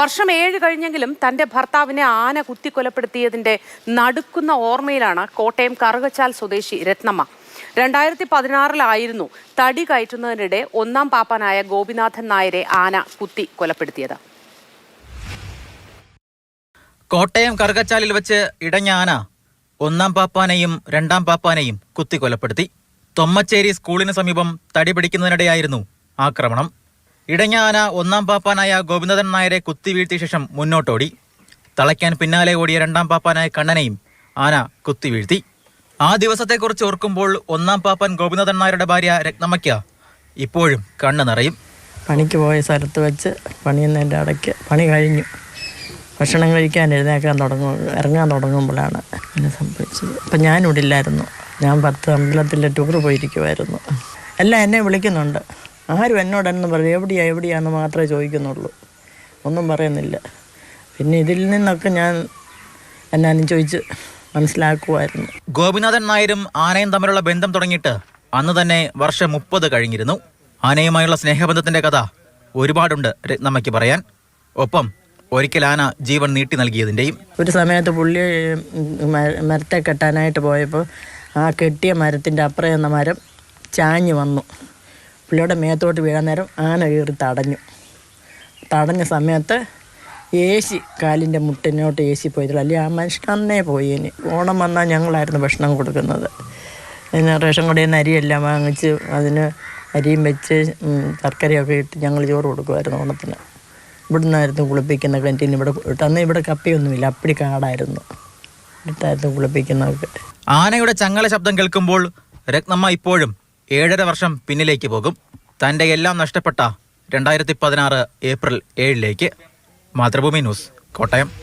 വർഷം ഏഴ് കഴിഞ്ഞെങ്കിലും തന്റെ ഭർത്താവിനെ ആന കുത്തിക്കൊലപ്പെടുത്തിയതിന്റെ നടുക്കുന്ന ഓർമ്മയിലാണ് കോട്ടയം കറുകച്ചാൽ സ്വദേശി രത്നമ്മ. രണ്ടായിരത്തി പതിനാറിലായിരുന്നു തടി കയറ്റുന്നതിനിടെ ഒന്നാം പാപ്പനായ ഗോപിനാഥൻ നായരെ ആന കുത്തി കൊലപ്പെടുത്തിയത് കോട്ടയം കറുകച്ചാലിൽ വെച്ച് ഇടഞ്ഞ ആന ഒന്നാം പാപ്പാനെയും രണ്ടാം പാപ്പാനെയും കുത്തിക്കൊലപ്പെടുത്തി. തൊമ്മച്ചേരി സ്കൂളിന് സമീപം തടി പിടിക്കുന്നതിനിടെയായിരുന്നു ആക്രമണം. ഇടഞ്ഞ ആന ഒന്നാം പാപ്പാനായ ഗോവിന്ദൻ നായരെ കുത്തി വീഴ്ത്തിയ ശേഷം മുന്നോട്ടോടി. തളയ്ക്കാൻ പിന്നാലെ ഓടിയ രണ്ടാം പാപ്പാനായ കണ്ണനെയും ആന കുത്തിവീഴ്ത്തി ആ ദിവസത്തെക്കുറിച്ച് ഓർക്കുമ്പോൾ ഒന്നാം പാപ്പൻ ഗോപിനാഥൻ നായരുടെ ഭാര്യ രത്നമ്മയ്ക്ക് ഇപ്പോഴും കണ്ണ് നിറയും. പണിക്ക് പോയ സ്ഥലത്ത് വെച്ച് പണിയുന്നതിന്റെ ഇടയ്ക്ക് പണി കഴിഞ്ഞു. ഭക്ഷണം കഴിക്കാൻ എഴുന്നേക്കാൻ തുടങ്ങും ഇറങ്ങാൻ തുടങ്ങുമ്പോഴാണ് അങ്ങനെ സംഭവിച്ചത്. അപ്പം ഞാനിവിടെ ഇല്ലായിരുന്നു. ഞാൻ പത്ത് അമ്പലത്തിൽ ടൂർ പോയിരിക്കുമായിരുന്നു എല്ലാം എന്നെ വിളിക്കുന്നുണ്ട്. ആരും എന്നോടെന്ന് പറഞ്ഞു എവിടെയാ എവിടെയാന്ന് മാത്രമേ ചോദിക്കുന്നുള്ളൂ. ഒന്നും പറയുന്നില്ല. പിന്നെ ഇതിൽ നിന്നൊക്കെ ഞാൻ എന്നാലും ചോദിച്ച് മനസ്സിലാക്കുമായിരുന്നു ഗോപിനാഥൻ നായരും ആനയും തമ്മിലുള്ള ബന്ധം തുടങ്ങിയിട്ട് അന്ന് തന്നെ വർഷം മുപ്പത് കഴിഞ്ഞിരുന്നു. ആനയുമായുള്ള സ്നേഹബന്ധത്തിന്റെ കഥ ഒരുപാടുണ്ട് രത്നമ്മയ്ക്ക് പറയാൻ. ഒപ്പം ഒരിക്കൽ ആന ജീവൻ നീട്ടി നൽകിയതിന്റെയും ഒരു സമയത്ത് പുള്ളി മരത്തെ കെട്ടാനായിട്ട് പോയപ്പോൾ ആ കെട്ടിയ മരത്തിന്റെ അപ്പുറം എന്ന മരം ചാഞ്ഞു വന്നു. പുള്ളിയുടെ മേത്തോട്ട് വീഴാൻ നേരം ആന കയറി തടഞ്ഞു. തടഞ്ഞ സമയത്ത് ഏശി കാലിന്റെ മുട്ടിനോട്ട് ഏശി പോയതുള്ളൂ അല്ലെങ്കിൽ ആ മനുഷ്യൻ അന്നേ പോയി ഇനി. ഓണം വന്നാൽ ഞങ്ങളായിരുന്നു ഭക്ഷണം കൊടുക്കുന്നത്. പിന്നെ റേഷൻ കടയിൽ നിന്ന് അരിയെല്ലാം വാങ്ങിച്ച് അതിന് അരിയും വെച്ച് ശർക്കരയൊക്കെ ഇട്ട് ഞങ്ങൾ ചോറ് കൊടുക്കുമായിരുന്നു ഓണത്തിന്. ഇവിടുന്നായിരുന്നു കുളിപ്പിക്കുന്ന കിണറ്റിന് ഇവിടെ അന്ന് ഇവിടെ കപ്പിയൊന്നുമില്ല അപ്പടി കാടായിരുന്നു. ഇട്ടായിരുന്നു കുളിപ്പിക്കുന്നതൊക്കെ. ആനയുടെ ചങ്ങല ശബ്ദം കേൾക്കുമ്പോൾ രത്നമ്മ ഇപ്പോഴും ഏഴര വർഷം പിന്നിലേക്ക് പോകും. തന്റെ എല്ലാം നഷ്ടപ്പെട്ട രണ്ടായിരത്തി പതിനാറ് ഏപ്രിൽ ഏഴിലേക്ക്. മാതൃഭൂമി ന്യൂസ് കോട്ടയം.